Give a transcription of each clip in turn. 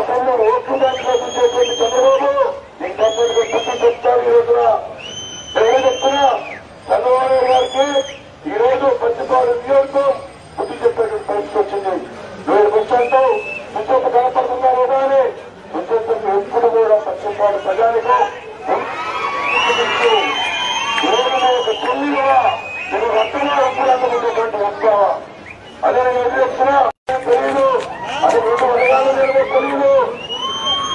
కాకుండా ఓట్లు దాంట్లో చూసేటువంటి చంద్రబాబు ఇంకా బుద్ధి చెప్తారు ఈ రోజున నేను చెప్తున్నా చంద్రబాబు గారికి ఈ రోజు పచ్చిపాడు నియోజకం బుద్ధి చెప్పేటువంటి పరిస్థితి వచ్చింది. నువ్వు కూర్చోంటావు కూర్చోక కనపడుతున్నా కానీ అని ఎప్పుడు కూడా పచ్చిపాడు ప్రజానికి ఒక చెల్లిగా నేను రక్తంగా అదే నేను ఎదురు చెప్తున్నా తెలియదు అది రెండు వర్గాలు నేను తెలియదు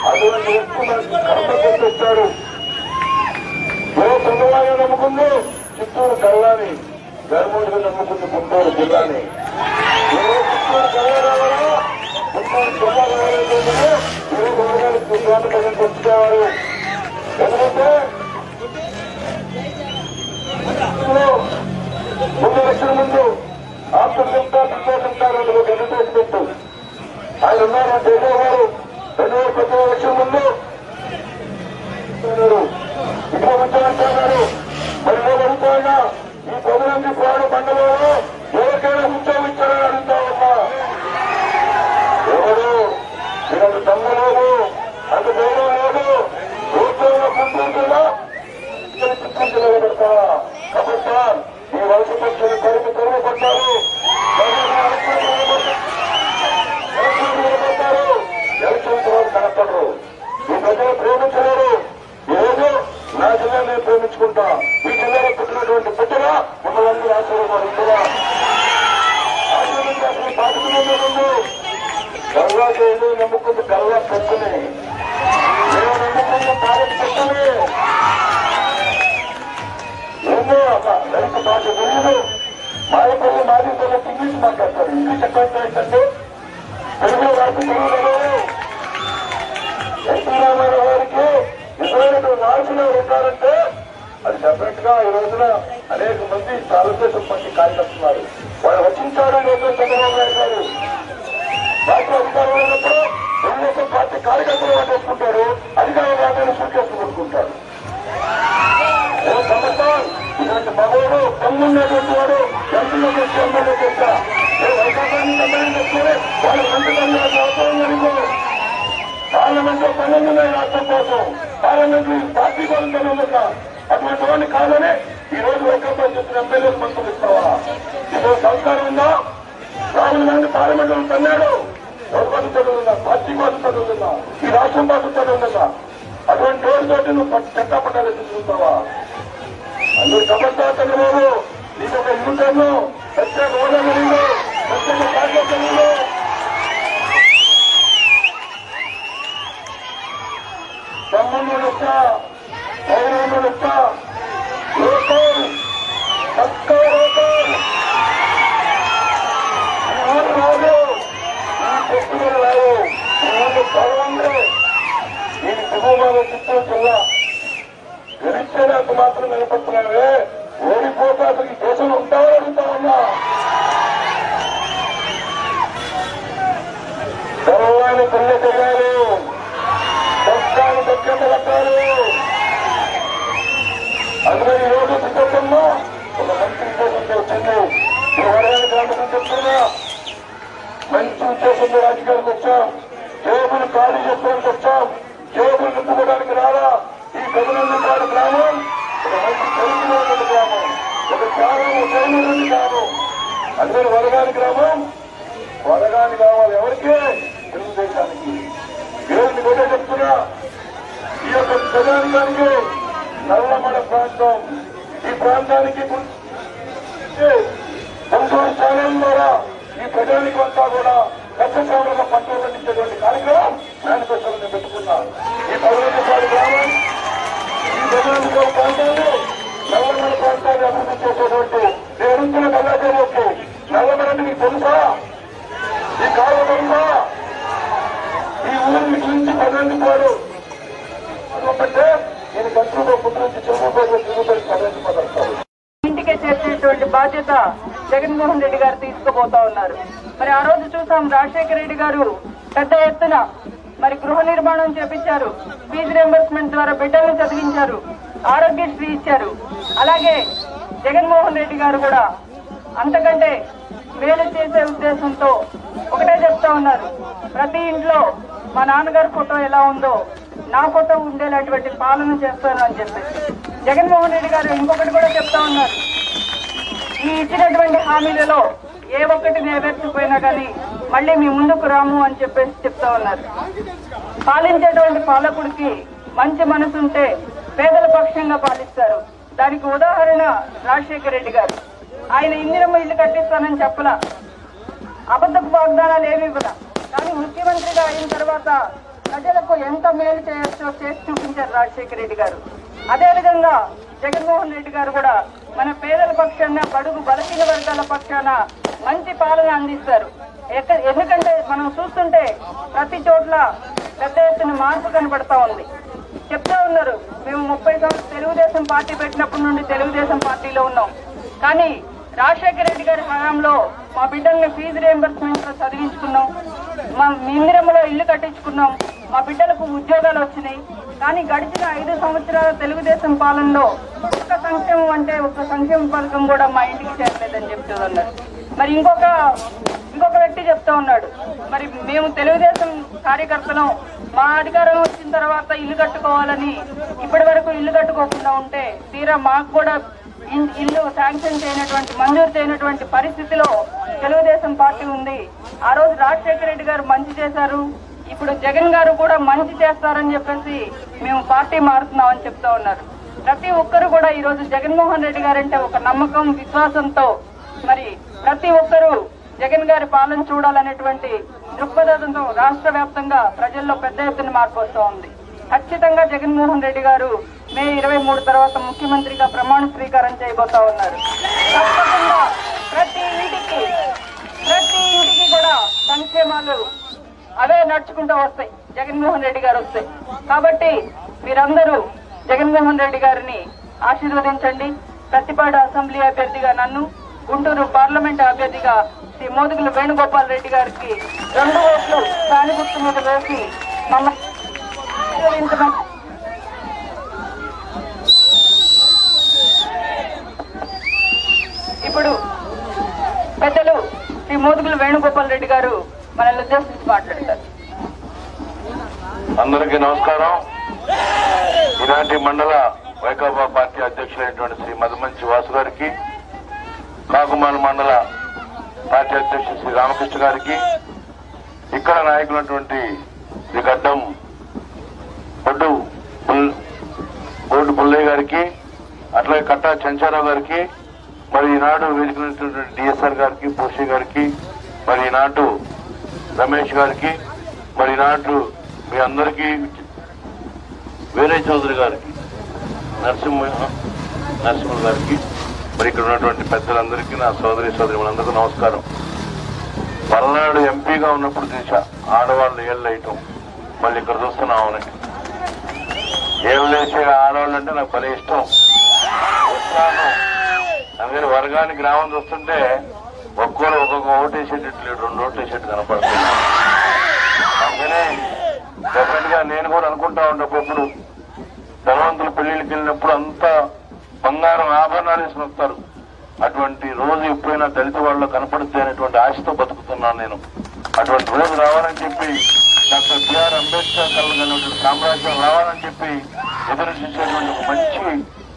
అటువంటి వ్యక్తి మనకి కర్మ తెచ్చాడు ఏ చంద్రబాబు నమ్ముకుంది చిత్తూరు కళ్ళాని ధర్మూడిగా నమ్ముకుంది గుంటూరు జిల్లాని. చిత్తూరు చిత్తూరు కళ్ళరావాలో గుంటూరు జిల్లా రావాలంటే వచ్చేవారు. ఎందుకంటే ముందు లక్షల ముందు ఆఫ్టర్ సిమ్టాటిక్ పేషెంట్ ఆయన ఉన్నారు? దేశం कबूतर పార్లమెంట్లో పనులు ఉన్నాయి రాష్ట్రం కోసం పార్లమెంట్ పార్టీ కోసం తెలియదు అటువంటి వాడిని కాదని ఈ రోజు వైకాపా చేసిన ఎమ్మెల్యేలు మంత్రులు ఇస్తావా సంస్కారం ఉందా రాహుల్ గాంధీ పార్లమెంట్లో తన్నాడు ఎవరి పార్టీ కోసం చదువుతుందా ఈ రాష్ట్రం కోసం చదువుతుందా అటువంటి నువ్వు చూస్తావా అందరూ సమర్థా చంద్రబాబు నీకు ఒక యూటర్ను ప్రత్యేక హోదా తెలియదు ప్రత్యేక పార్టీ తెలియదు తమ్ముళ్ళు లెక్క పౌరులు లెక్క లోకల్ పక్క లోకల్ ఈ ఊరు రాదు ఈ పెట్టుబడి రాదు ఈ ఊరు పర్వంలో దీని కుటుంబాల చిత్తూరు జిల్లా గెలిస్తే నాకు మాత్రం నిలబడుతున్నావే ఓడిపోతే అసలు ఈ దేశంలో ఉంటావో అడుగుతా ఉన్నా తెల్లని పిల్ల తెలియాలి పక్షాన్ని దగ్గర కట్టాలి అందులో ఈ రోజు సిద్ధమ్మా ఒక మంచి ఉద్దేశంతో వచ్చింది ఈ వర్గానికి రావడం చెప్తున్నా మంచి ఉద్దేశంతో రాజకీయాలకు వచ్చాం జేబులు ఖాళీ చేసుకోవడానికి వచ్చాం జేబులు నింపుకోవడానికి రాలా ఈ కదులంది కాడు గ్రామం ఒక మంచి చరిత్ర గ్రామం ఒక త్యాగం చేయనటువంటి గ్రామం అందరూ వరగాని గ్రామం వరగాని కావాలి ఎవరికి తెలుగుదేశానికి ఈరోజు మీకు ఒకటే చెప్తున్నా ఈ ప్రజలందరికీ ప్రజానికానికి నల్లమడ ప్రాంతం. ఈ ప్రాంతానికి గుంటూరు ఛానల్ ద్వారా ఈ ప్రజానికి అంతా కూడా పెద్ద పంటలు పట్టుబడించేటువంటి కార్యక్రమం మేనిఫెస్టోలో నేను పెట్టుకున్నాను ఈ పదవి గ్రామం ఈ ప్రజానికి ప్రాంతాన్ని నల్లమడ ప్రాంతాన్ని అభివృద్ధి చేసేటువంటి నిరంతర కళాకారులకు నల్లమడ మీకు తెలుసా? ఈ కాలువ తెలుసా ఈ ఊరు ఇటు నుంచి పన్నెండు పోడు అంటే నేను గంటలో పుట్టు నుంచి చెరువుపేట చెరువుపేట పన్నెండు పడతారు ఇంటికే చేసేటువంటి బాధ్యత జగన్మోహన్ రెడ్డి గారు తీసుకుపోతా ఉన్నారు. మరి ఆ రోజు చూసాం రాజశేఖర రెడ్డి గారు పెద్ద ఎత్తున మరి గృహ నిర్మాణం చేపించారు. ఫీజు రియంబర్స్మెంట్ ద్వారా బిడ్డలను చదివించారు. ఆరోగ్యశ్రీ ఇచ్చారు. అలాగే జగన్మోహన్ రెడ్డి గారు కూడా అంతకంటే మేలు చేసే ఉద్దేశంతో ఒకటే చెప్తా ఉన్నారు. ప్రతి ఇంట్లో మా నాన్నగారి ఫోటో ఎలా ఉందో నా ఫోటో ఉండేలాంటి పాలన చేస్తాను అని చెప్పేసి జగన్మోహన్ రెడ్డి గారు ఇంకొకటి కూడా చెప్తా ఉన్నారు. ఈ ఇచ్చినటువంటి హామీలలో ఏ ఒక్కటి నెరవేర్చిపోయినా కానీ మళ్ళీ మీ ముందుకు రాము అని చెప్పేసి చెప్తా ఉన్నారు. పాలించేటువంటి పాలకుడికి మంచి మనసు ఉంటే పేదల పక్షంగా పాలిస్తారు. దానికి ఉదాహరణ రాజశేఖర రెడ్డి గారు. ఆయన ఇందిరమ్మ ఇల్లు కట్టిస్తానని చెప్పలా. అబద్ధపు వాగ్దానాలు ఏమి ఇవ్వలా. కానీ ముఖ్యమంత్రిగా అయిన తర్వాత ప్రజలకు ఎంత మేలు చేయొచ్చో చేసి చూపించారు రాజశేఖర రెడ్డి గారు. అదేవిధంగా జగన్మోహన్ రెడ్డి గారు కూడా మన పేదల పక్షాన బడుగు బలహీన వర్గాల పక్షాన మంచి పాలన అందిస్తారు. ఎక్క- ఎందుకంటే మనం చూస్తుంటే ప్రతి చోట్ల పెద్ద ఎత్తున మార్పు కనబడతా ఉంది. చెప్తా ఉన్నారు మేము ముప్పై సంవత్సరం తెలుగుదేశం పార్టీ పెట్టినప్పటి నుండి తెలుగుదేశం పార్టీలో ఉన్నాం. కానీ రాజశేఖర రెడ్డి గారి హయాంలో మా బిడ్డల్ని ఫీజు రియంబర్స్మెంట్లో చదివించుకున్నాం. మా ఇందిరమ్మలో ఇల్లు కట్టించుకున్నాం. మా బిడ్డలకు ఉద్యోగాలు వచ్చినాయి. కానీ గడిచిన ఐదు సంవత్సరాల తెలుగుదేశం పాలనలో ఒక్క సంక్షేమం అంటే ఒక్క సంక్షేమ పథకం కూడా మా ఇంటికి చేరలేదని చెప్తూ ఉన్నారు మరి ఇంకొక ఇంకొక వ్యక్తి చెప్తా ఉన్నాడు. మరి మేము తెలుగుదేశం కార్యకర్తలం. మా అధికారం వచ్చిన తర్వాత ఇల్లు కట్టుకోవాలని ఇప్పటి వరకు ఇల్లు కట్టుకోకుండా ఉంటే తీరా మాకు కూడా ఇల్లు శాంక్షన్ చేయనటువంటి మంజూరు చేయనటువంటి పరిస్థితిలో తెలుగుదేశం పార్టీ ఉంది. ఆ రోజు రాజశేఖర రెడ్డి గారు మంచి చేశారు. ఇప్పుడు జగన్ గారు కూడా మంచి చేస్తారని చెప్పేసి మేము పార్టీ మారుతున్నామని చెప్తా ఉన్నారు. ప్రతి ఒక్కరు కూడా ఈ రోజు జగన్మోహన్ రెడ్డి గారంటే ఒక నమ్మకం విశ్వాసంతో మరి ప్రతి ఒక్కరూ జగన్ గారి పాలన చూడాలనేటువంటి దృక్పథంతో రాష్ట్ర వ్యాప్తంగా ప్రజల్లో పెద్ద ఎత్తున మార్పు వస్తూ ఉంది. ఖచ్చితంగా జగన్మోహన్ రెడ్డి గారు మే ఇరవై మూడు తర్వాత ముఖ్యమంత్రిగా ప్రమాణ స్వీకారం చేయబోతా ఉన్నారు. తప్పకుండా ప్రతి ఇంటికి ప్రతి ఇంటికి కూడా సంక్షేమాలు అవే నడుచుకుంటూ వస్తాయి. జగన్మోహన్ రెడ్డి గారు వస్తాయి కాబట్టి మీరందరూ జగన్మోహన్ రెడ్డి గారిని ఆశీర్వదించండి. ప్రతిపాడు అసెంబ్లీ అభ్యర్థిగా నన్ను గుంటూరు పార్లమెంట్ అభ్యర్థిగా శ్రీ మోదుగుల వేణుగోపాల్ రెడ్డి గారికి రెండు ఓట్లు దాని గుర్తు మీద వేసి మమ్మల్ని ఆశీర్వదించమని ఇప్పుడు పెద్దలు శ్రీ మోదుగులు వేణుగోపాల్ రెడ్డి గారు మనల్ని ఉద్దేశించి మాట్లాడతారు. అందరికీ నమస్కారం. ఇలాంటి మండల వైకాపా పార్టీ అధ్యక్షులైనటువంటి శ్రీ మధుమంచి వాసు గారికి కాకుమాల మండల పార్టీ అధ్యక్షుడు శ్రీ రామకృష్ణ గారికి ఇక్కడ నాయకులైనటువంటి శ్రీ గడ్డం బొడ్డు బోర్డు పుల్లయ్య గారికి అట్లాగే కట్టా చెంచారావు గారికి మరి ఈనాడు వేదికైనటువంటి డిఎస్ఆర్ గారికి పోషి గారికి మరి ఈనాడు రమేష్ గారికి మరి ఈనాడు మీ అందరికీ వీరయ్య చౌదరి గారికి నరసింహ నరసింహ గారికి మరి ఇక్కడ ఉన్నటువంటి పెద్దలందరికీ నా సోదరి సోదరి మనందరికీ నమస్కారం. పల్నాడు ఎంపీగా ఉన్నప్పుడు దిశ ఆడవాళ్ళు ఏళ్ళు వేయటం మళ్ళీ ఇక్కడ చూస్తున్నామని ఏళ్ళు వేసే ఆడవాళ్ళు అంటే నాకు భలే ఇష్టం. ఉత్సాహం అందుకని వర్గాన్ని గ్రామం చూస్తుంటే ఒక్కోరు ఒక్కొక్క ఓటు వేసేటట్లు రెండు ఓట్లు వేసేట్టు కనపడుతుంది. అందుకనే డెఫినెట్గా నేను కూడా అనుకుంటా ఉండేటప్పుడు ధనవంతులు పెళ్ళిళ్ళకి వెళ్ళినప్పుడు అంతా బంగారం ఆభరణాలు వేసుకుని వస్తారు. అటువంటి రోజు ఎప్పుడైనా దళిత వాళ్ళు కనపడుద్ది అనేటువంటి ఆశతో బతుకుతున్నాను నేను. అటువంటి రోజు రావాలని చెప్పి డాక్టర్ బిఆర్ అంబేద్కర్ కలగనటువంటి సామ్రాజ్యం రావాలని చెప్పి ఎదురు చూసేటువంటి ఒక మంచి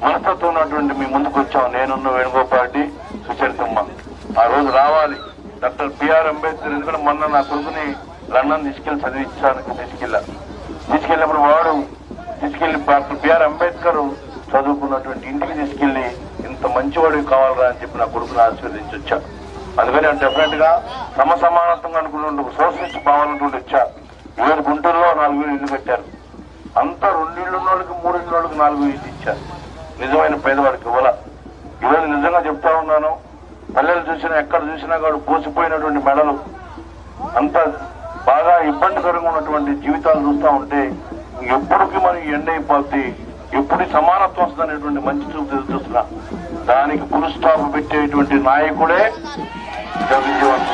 మనస్తత్వం ఉన్నటువంటి మీ ముందుకు వచ్చాం. నేనున్న వేణుగోపాటి సుచరితమ్మ ఆ రోజు రావాలి. డాక్టర్ బిఆర్ అంబేద్కర్ ఎందుకంటే మొన్న నా కొడుకుని లండన్ తీసుకెళ్ళి చదివించడానికి తీసుకెళ్ళా. తీసుకెళ్ళినప్పుడు వాడు తీసుకెళ్ళి డాక్టర్ బిఆర్ అంబేద్కర్ చదువుకున్నటువంటి ఇంటికి తీసుకెళ్ళి ఇంత మంచివాడు కావాలరా అని చెప్పి నా కొడుకుని ఆశీర్వదించి వచ్చా. అందుకని డెఫినెట్గా సమ సమానత్వంగా అనుకున్న సోషలిస్ట్ భావనటువంటి వచ్చా. ఏడు గుంటల్లో నాలుగు వేలు ఇల్లు పెట్టారు అంతా రెండిళ్ళు ఉన్న వాళ్ళకి మూడు ఇళ్ళ వాళ్ళకి నాలుగు ఇల్లు ఇచ్చారు. నిజమైన పేదవాడికి ఇవ్వాల? ఈరోజు నిజంగా చెప్తా ఉన్నాను. పల్లెలు చూసినా ఎక్కడ చూసినా కూడా పోసిపోయినటువంటి మెడలు. అంత బాగా ఇబ్బందికరంగా ఉన్నటువంటి జీవితాలు చూస్తూ ఉంటే ఎప్పటికీ మనం ఎండ్ అయిపోతే ఎప్పుడు సమానత్వం వస్తుందనేటువంటి మంచి చూపు ఎదురు చూస్తున్నా దానికి పులు స్టాప్ పెట్టేటువంటి నాయకుడే జగజీవన్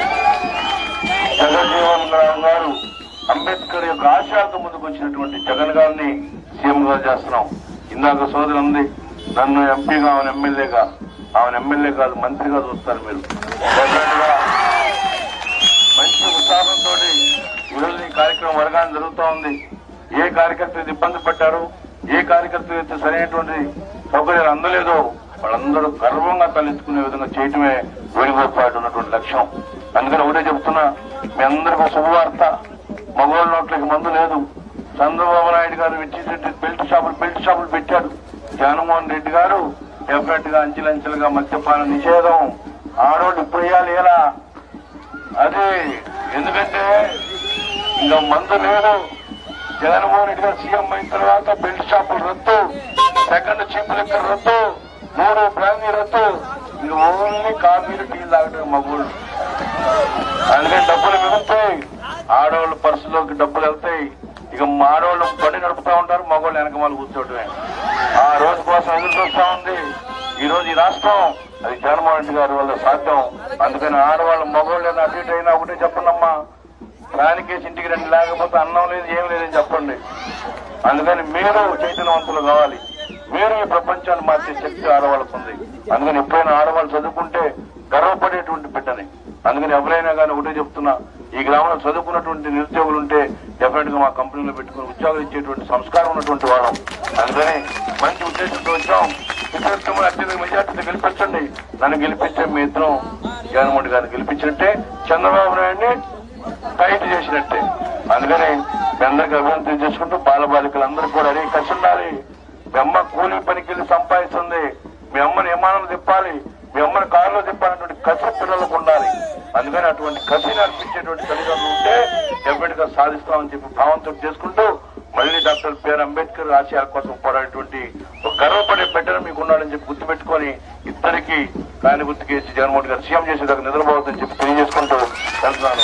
జగజ్జీవన్ రావు గారు. అంబేద్కర్ యొక్క ఆశయాలతో ముందుకు వచ్చినటువంటి జగన్ గారిని సీఎంగా చేస్తున్నాం. ఇందాక సోదరు ఉంది నన్ను ఎంపీగా ఆమెను ఎమ్మెల్యేగా ఆమెను ఎమ్మెల్యే కాదు మంత్రిగా చూస్తారు మీరు. మంచి ఉత్సాహంతో ఈరోజు ఈ కార్యక్రమం వర్గాన్ని జరుగుతూ ఉంది. ఏ కార్యకర్త అయితే ఇబ్బంది పడ్డారు? ఏ కార్యకర్త అయితే సరైనటువంటి సౌకర్యాలు అందలేదో వాళ్ళందరూ గర్వంగా తలెత్తుకునే విధంగా చేయటమే వేణుగోపాటు ఉన్నటువంటి లక్ష్యం. అందుకని ఒకటే చెప్తున్నా మీ అందరికీ శుభవార్త. మందు లేదు. చంద్రబాబు నాయుడు గారు ఇచ్చేటువంటి బెల్ట్ షాపులు బెల్ట్ షాపులు పెట్టాడు జగన్మోహన్ రెడ్డి గారు డెఫినెట్గా అంచెలంచెలుగా మద్యపాన నిషేధం. ఆడోళ్ళు ఇప్పుడు వేయాలి ఎలా? అది ఎందుకంటే ఇంకా మందు లేదు. జగన్మోహన్ రెడ్డి గారు సీఎం అయిన తర్వాత బెల్ట్ షాపులు రద్దు సెకండ్ చీప్ లెక్కర్ రద్దు మూడు బ్రాందీ రద్దు. ఇది ఓన్లీ కాఫీలు టీలు తాగటం మగోళ్ళు అందుకని డబ్బులు మిగులుతాయి ఆడవాళ్ళు పర్సులోకి డబ్బులు వెళ్తాయి ఇక మాడవాళ్ళు బండి నడుపుతా ఉంటారు మగవాళ్ళు వెనక వాళ్ళు కూర్చోవటమే. ఆ రోజు కోసం ఎదురు చూస్తా ఉంది. ఈ రోజు ఈ రాష్ట్రం అది జగన్మోహన్ రెడ్డి గారి వల్ల సాధ్యం. అందుకని ఆడవాళ్ళు మగవాళ్ళు ఏదైనా అటు ఇటు అయినా ఒకటే చెప్పండమ్మా. ప్రాణికేసి ఇంటికి రండి లేకపోతే అన్నం లేదు ఏం లేదని చెప్పండి. అందుకని మీరు చైతన్యవంతులు కావాలి. మీరు ఈ ప్రపంచాన్ని మార్చే శక్తి ఆడవాళ్ళకు ఉంది. అందుకని ఎప్పుడైనా ఆడవాళ్ళు చదువుకుంటే గర్వపడేటువంటి బిడ్డని. అందుకని ఎవరైనా కానీ ఒకటే చెప్తున్నా ఈ గ్రామంలో చదువుకున్నటువంటి నిరుద్యోగులు ఉంటే డెఫినెట్గా మా కంపెనీలో పెట్టుకుని ఉద్యోగాలు ఇచ్చేటువంటి సంస్కారం ఉన్నటువంటి వాళ్ళం. అందుకని మంచి ఉద్దేశంతో వచ్చాం. విపరీతమైన అత్యధిక మెజార్టీతో గెలిపించండి నన్ను గెలిపించే మీ ఇద్దరం జగన్మోహన్ గారిని గెలిపించినట్టే చంద్రబాబు నాయుడిని టైట్ చేసినట్టే. అందుకని మీ అందరికీ అభివృద్ధి చేసుకుంటూ బాలబాలికలందరూ కూడా అరే కసి ఉండాలి. మీ అమ్మ కూలీ పనికి వెళ్ళి సంపాదిస్తుంది. మీ అమ్మని విమానం తిప్పాలి మీ అమ్మని కారులో తిప్పాలన్నటువంటి కసి పిల్లలకు ఉండాలి అందుకని అటువంటి కసిని అర్పించేటువంటి తల్లిదండ్రులు ఉంటే డెఫినెట్గా సాధిస్తామని చెప్పి భావంతో చేసుకుంటూ మళ్ళీ డాక్టర్ బిఆర్ అంబేద్కర్ ఆశయాల కోసం పోరాడేటువంటి ఒక గర్వపడే బిడ్డను మీకు ఉన్నాడని చెప్పి గుర్తుపెట్టుకొని ఇద్దరికి కాని గుర్తుకేసి జగన్మోహన్ గారు సీఎం చేసేదాకా నిద్రపోవద్దని చెప్పి తెలియజేసుకుంటూ వెళ్తున్నాను.